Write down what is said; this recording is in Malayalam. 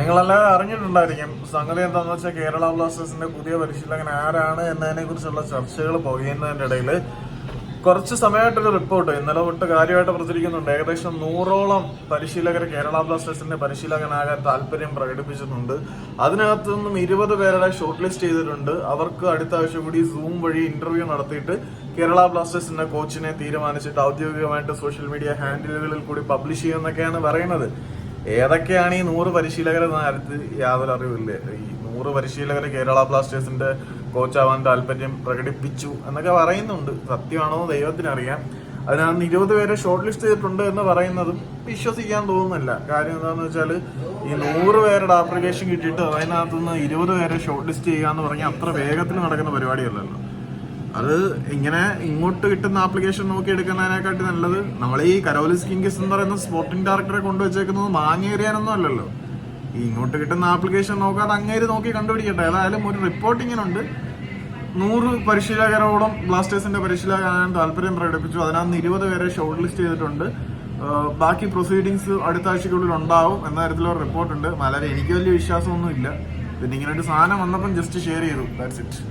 നിങ്ങളെല്ലാവരും അറിഞ്ഞിട്ടുണ്ടായിരിക്കും. സംഗതി എന്താണെന്ന് വെച്ചാൽ കേരള ബ്ലാസ്റ്റേഴ്സിന്റെ പുതിയ പരിശീലകൻ ആരാണ് എന്നതിനെ കുറിച്ചുള്ള ചർച്ചകൾ പോകുന്നതിന്റെ ഇടയിൽ കുറച്ച് സമയമായിട്ടൊരു റിപ്പോർട്ട് ഇന്നലെ തൊട്ട് കാര്യമായിട്ട് പ്രചരിക്കുന്നുണ്ട്. ഏകദേശം നൂറോളം പരിശീലകർ കേരള ബ്ലാസ്റ്റേഴ്സിന്റെ പരിശീലകനാകാൻ താല്പര്യം പ്രകടിപ്പിച്ചിട്ടുണ്ട്. അതിനകത്ത് നിന്നും ഇരുപത് പേരുടെ ഷോർട്ട് ലിസ്റ്റ് ചെയ്തിട്ടുണ്ട്. അവർക്ക് അടുത്ത ആഴ്ച കൂടി സൂം വഴി ഇന്റർവ്യൂ നടത്തിയിട്ട് കേരള ബ്ലാസ്റ്റേഴ്സിന്റെ കോച്ചിനെ തീരുമാനിച്ചിട്ട് ഔദ്യോഗികമായിട്ട് സോഷ്യൽ മീഡിയ ഹാൻഡിലുകളിൽ കൂടി പബ്ലിഷ് ചെയ്യുമെന്നൊക്കെയാണ് പറയുന്നത്. ഏതൊക്കെയാണ് ഈ നൂറ് പരിശീലകരെ കാര്യത്തിൽ യാതൊരു അറിവില്ല? ഈ നൂറ് പരിശീലകർ കേരള ബ്ലാസ്റ്റേഴ്സിന്റെ കോച്ചാവാൻ താല്പര്യം പ്രകടിപ്പിച്ചു എന്നൊക്കെ പറയുന്നുണ്ട്. സത്യമാണോ ദൈവത്തിനറിയാം. അതിനകത്ത് ഇരുപത് പേരെ ഷോർട്ട് ലിസ്റ്റ് ചെയ്തിട്ടുണ്ട് എന്ന് പറയുന്നതും വിശ്വസിക്കാൻ തോന്നുന്നില്ല. കാര്യം എന്താണെന്ന് വെച്ചാൽ ഈ നൂറ് പേരുടെ ആപ്ലിക്കേഷൻ കിട്ടിയിട്ട് അതിനകത്ത് നിന്ന് ഇരുപത് പേരെ ഷോർട്ട് ലിസ്റ്റ് ചെയ്യുക എന്ന് പറഞ്ഞാൽ അത്ര വേഗത്തിൽ നടക്കുന്ന പരിപാടിയല്ലല്ലോ. അത് ഇങ്ങനെ ഇങ്ങോട്ട് കിട്ടുന്ന ആപ്ലിക്കേഷൻ നോക്കി എടുക്കുന്നതിനെക്കാട്ടി നല്ലത് നമ്മൾ ഈ കരോലിസ് കിങ്കിസ് എന്ന് പറയുന്ന സ്പോർട്ടിംഗ് ഡയറക്ടറെ കൊണ്ടുവച്ചേക്കുന്നത് മാങ്ങേറിയാനൊന്നും അല്ലല്ലോ. ഈ ഇങ്ങോട്ട് കിട്ടുന്ന ആപ്ലിക്കേഷൻ നോക്കാതെ അങ്ങേര് നോക്കി കണ്ടുപിടിക്കട്ടെ. ഏതായാലും ഒരു റിപ്പോർട്ട് ഇങ്ങനുണ്ട്. നൂറ് പരിശീലകരോടും ബ്ലാസ്റ്റേഴ്സിന്റെ പരിശീലകനാണ് താല്പര്യം പ്രകടിപ്പിച്ചു. അതിനകത്ത് ഇരുപത് പേരെ ഷോർട്ട് ലിസ്റ്റ് ചെയ്തിട്ടുണ്ട്. ബാക്കി പ്രൊസീഡിങ്സ് അടുത്ത ആഴ്ചക്കുള്ളിൽ ഉണ്ടാവും എന്ന തരത്തിലുള്ള റിപ്പോർട്ടുണ്ട് വളരെ എനിക്ക് വലിയ വിശ്വാസമൊന്നുമില്ല. പിന്നെ ഇങ്ങനെ ഒരു സാധനം വന്നപ്പം ജസ്റ്റ് ഷെയർ ചെയ്തു. That's it